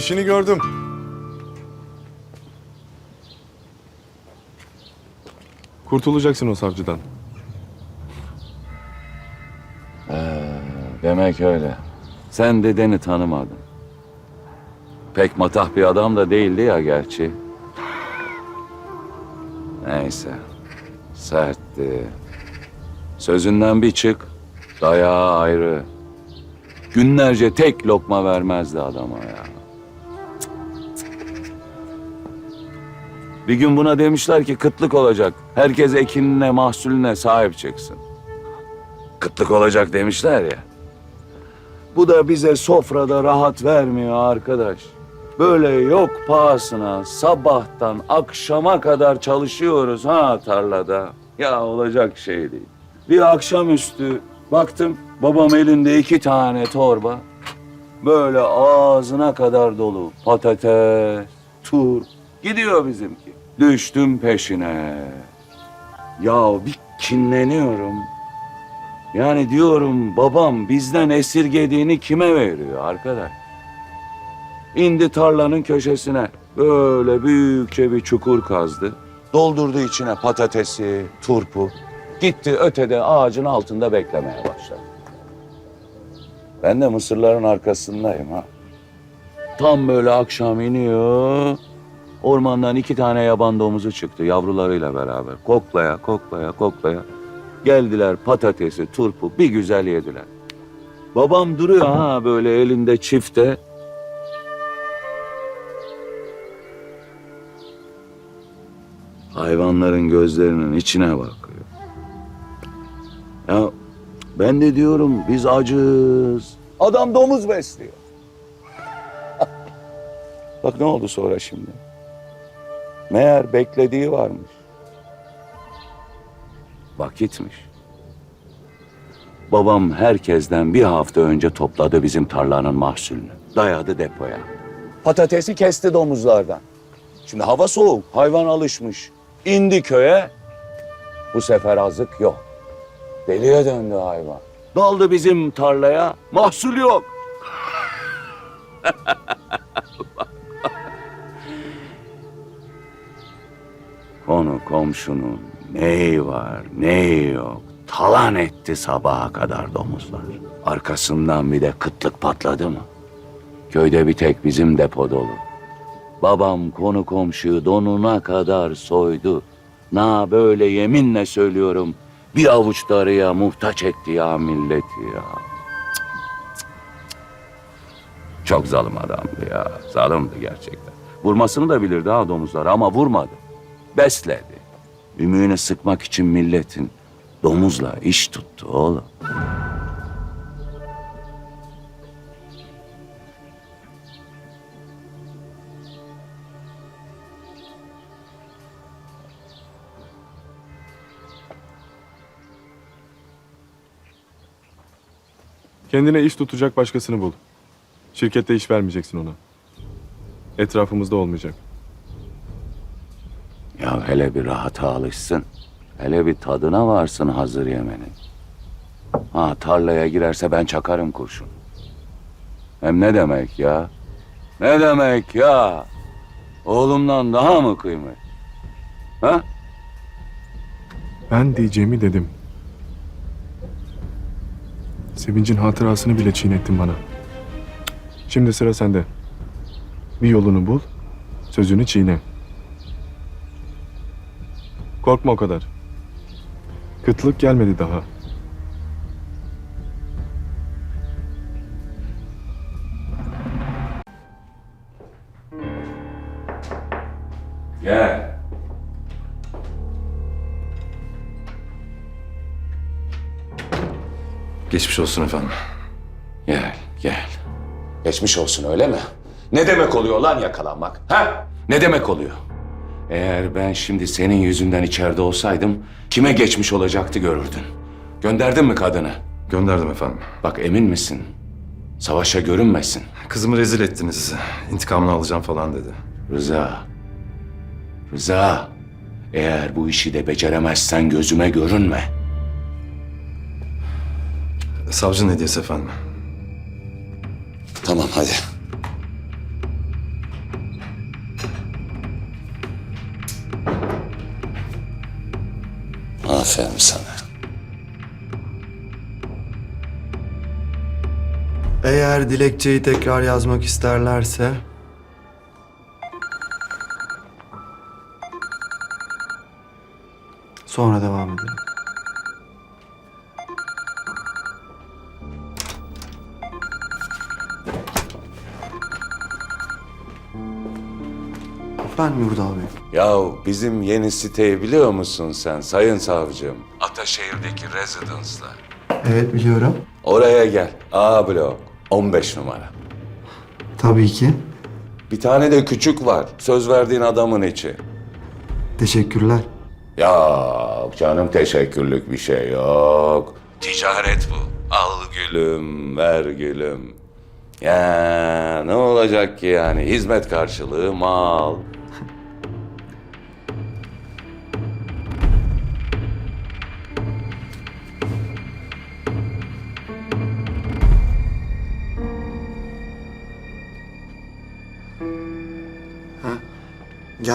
İşini gördüm. Kurtulacaksın o savcıdan. Demek öyle. Sen dedeni tanımadın. Pek matah bir adam da değildi ya gerçi. Neyse. Sertti. Sözünden bir çık. Dayağı ayrı. Günlerce tek lokma vermezdi adama ya. Bir gün buna demişler ki kıtlık olacak. Herkes ekinine, mahsulüne sahip çıksın. Kıtlık olacak demişler ya. Bu da bize sofrada rahat vermiyor arkadaş. Böyle yok pahasına sabahtan akşama kadar çalışıyoruz ha tarlada. Ya olacak şey değil. Bir akşamüstü baktım babam elinde iki tane torba. Böyle ağzına kadar dolu patates, tur. Gidiyor bizimki. Düştüm peşine. Ya bir kinleniyorum. Yani diyorum babam bizden esirgediğini kime veriyor arkadaş? İndi tarlanın köşesine böyle büyükçe bir çukur kazdı. Doldurdu içine patatesi, turpu. Gitti ötede ağacın altında beklemeye başladı. Ben de mısırların arkasındayım ha. Tam böyle akşam iniyor. Ormandan iki tane yaban domuzu çıktı yavrularıyla beraber. Koklaya, koklaya, koklaya. Geldiler patatesi, turpu bir güzel yediler. Babam duruyor ha böyle elinde çifte. Hayvanların gözlerinin içine bakıyor. Ya ben de diyorum biz acız. Adam domuz besliyor. Bak ne oldu sonra şimdi. Meğer beklediği varmış. Vakitmiş. Babam herkesten bir hafta önce topladı bizim tarlanın mahsulünü. Dayadı depoya. Patatesi kesti domuzlardan. Şimdi hava soğuk, hayvan alışmış. İndi köye. Bu sefer azık yok. Deliye döndü hayvan. Daldı bizim tarlaya, mahsul yok. Konu komşunun neyi var, neyi yok. Talan etti sabaha kadar domuzlar. Arkasından bir de kıtlık patladı mı? Köyde bir tek bizim depo dolu. Babam konu komşuyu donuna kadar soydu. Na böyle yeminle söylüyorum. Bir avuç darıya muhtaç etti ya milleti ya. Çok zalim adamdı ya. Zalimdi gerçekten. Vurmasını da bilirdi ha domuzları ama vurmadı. Besledi. Ümüğünü sıkmak için milletin domuzla iş tuttu oğlum. Kendine iş tutacak başkasını bul. Şirkette iş vermeyeceksin ona. Etrafımızda olmayacak. Hele bir rahata alışsın. Hele bir tadına varsın hazır yemenin. Ha tarlaya girerse ben çakarım kurşun. Hem ne demek ya? Ne demek ya? Oğlumdan daha mı kıymet? Ha? Ben diyeceğimi dedim. Sevincin hatırasını bile çiğnettin bana. Şimdi sıra sende. Bir yolunu bul, sözünü çiğne. Korkma o kadar. Kıtlık gelmedi daha. Gel. Geçmiş olsun efendim. Gel, gel. Geçmiş olsun öyle mi? Ne demek oluyor lan yakalanmak? Ha? Ne demek oluyor? Eğer ben şimdi senin yüzünden içeride olsaydım kime geçmiş olacaktı görürdün. Gönderdin mi kadını? Gönderdim efendim. Bak emin misin? Savaşa görünmesin. Kızımı rezil ettiniz. İntikamını alacağım falan dedi. Rıza. Rıza. Eğer bu işi de beceremezsen gözüme görünme. Savcının hediyesi efendim. Tamam hadi. Aferin sana. Eğer dilekçeyi tekrar yazmak isterlerse... Sonra devam edelim. Yurdal Bey. Yahu bizim yeni siteyi biliyor musun sen sayın savcım? Ataşehir'deki residence'lar. Evet biliyorum. Oraya gel. A blok. 15 numara. Tabii ki. Bir tane de küçük var. Söz verdiğin adamın içi. Teşekkürler. Ya canım teşekkürlük bir şey yok. Ticaret bu. Al gülüm, ver gülüm. Ya ne olacak ki yani? Hizmet karşılığı mal.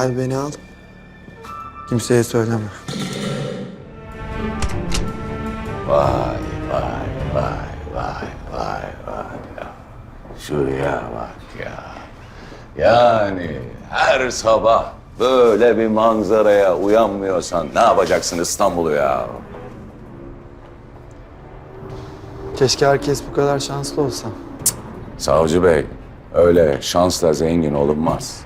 Gel beni al. Kimseye söyleme. Vay vay vay vay vay vay ya. Şuraya bak ya. Yani her sabah böyle bir manzaraya uyanmıyorsan ne yapacaksın İstanbul'u ya? Keşke herkes bu kadar şanslı olsa. Savcı Bey, öyle şansla zengin olunmaz.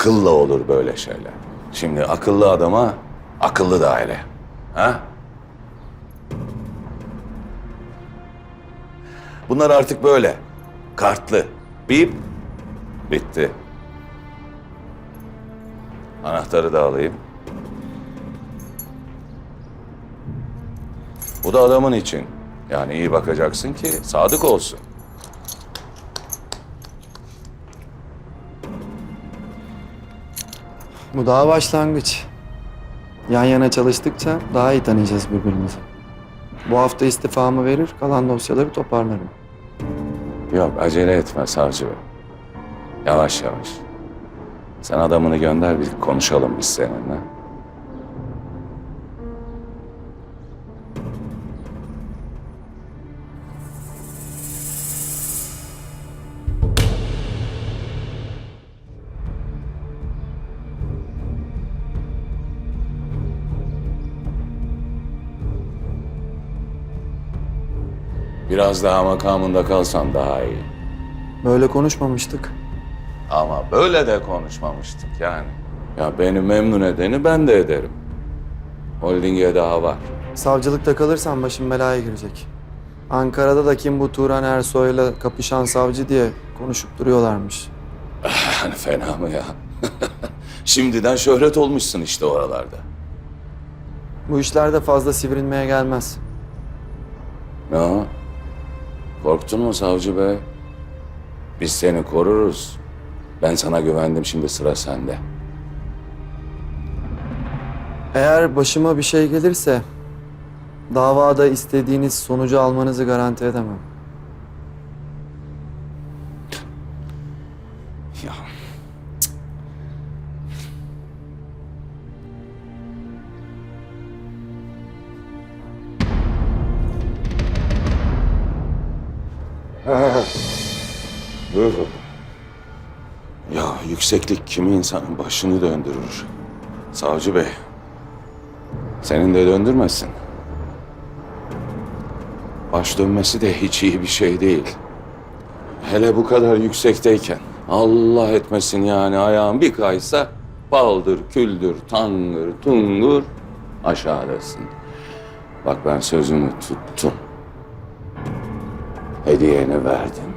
Akılla olur böyle şeyler. Şimdi akıllı adama akıllı daire. Ha? Bunlar artık böyle. Kartlı. Bip. Bitti. Anahtarı da alayım. Bu da adamın için. Yani iyi bakacaksın ki sadık olsun. Bu daha başlangıç. Yan yana çalıştıkça daha iyi tanıyacağız birbirimizi. Bu hafta istifamı verir, kalan dosyaları toparlarım. Yok acele etme savcı bey. Yavaş yavaş. Sen adamını gönder bir konuşalım biz seninle. Biraz daha makamında kalsan daha iyi. Böyle konuşmamıştık. Ama böyle de konuşmamıştık yani. Ya beni memnun edeni ben de ederim. Holding'e daha var. Savcılıkta kalırsan başım belaya girecek. Ankara'da da kim bu Turan Ersoy'la kapışan savcı diye konuşup duruyorlarmış. Yani fena mı ya? Şimdiden şöhret olmuşsun işte oralarda. Bu işlerde fazla sivrilmeye gelmez. Ne o? Korktun mu savcı bey? Biz seni koruruz. Ben sana güvendim şimdi sıra sende. Eğer başıma bir şey gelirse davada istediğiniz sonucu almanızı garanti edemem. Yükseklik kimi insanın başını döndürür. Savcı bey, senin de döndürmesin. Baş dönmesi de hiç iyi bir şey değil. Hele bu kadar yüksekteyken Allah etmesin yani ayağın bir kaysa baldır, küldür, tangır, tungur aşağıdasın. Bak ben sözümü tuttum. Hediyeni verdim.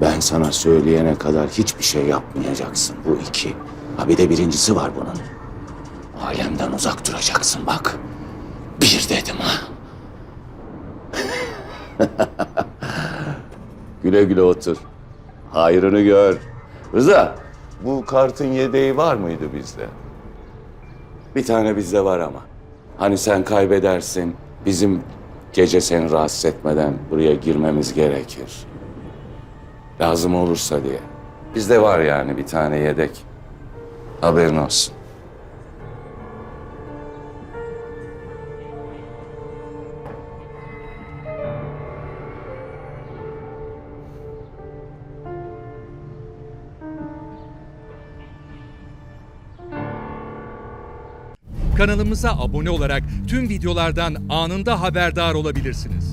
Ben sana söyleyene kadar hiçbir şey yapmayacaksın. Bu iki. Ha bir de birincisi var bunun. Alemden uzak duracaksın bak. Bir dedim ha. Güle güle otur. Hayrını gör. Rıza, bu kartın yedeği var mıydı bizde? Bir tane bizde var ama. Hani sen kaybedersin, bizim gece seni rahatsız etmeden buraya girmemiz gerekir. Lazım olursa diye. Bizde var yani bir tane yedek. Haberin olsun. Kanalımıza abone olarak tüm videolardan anında haberdar olabilirsiniz.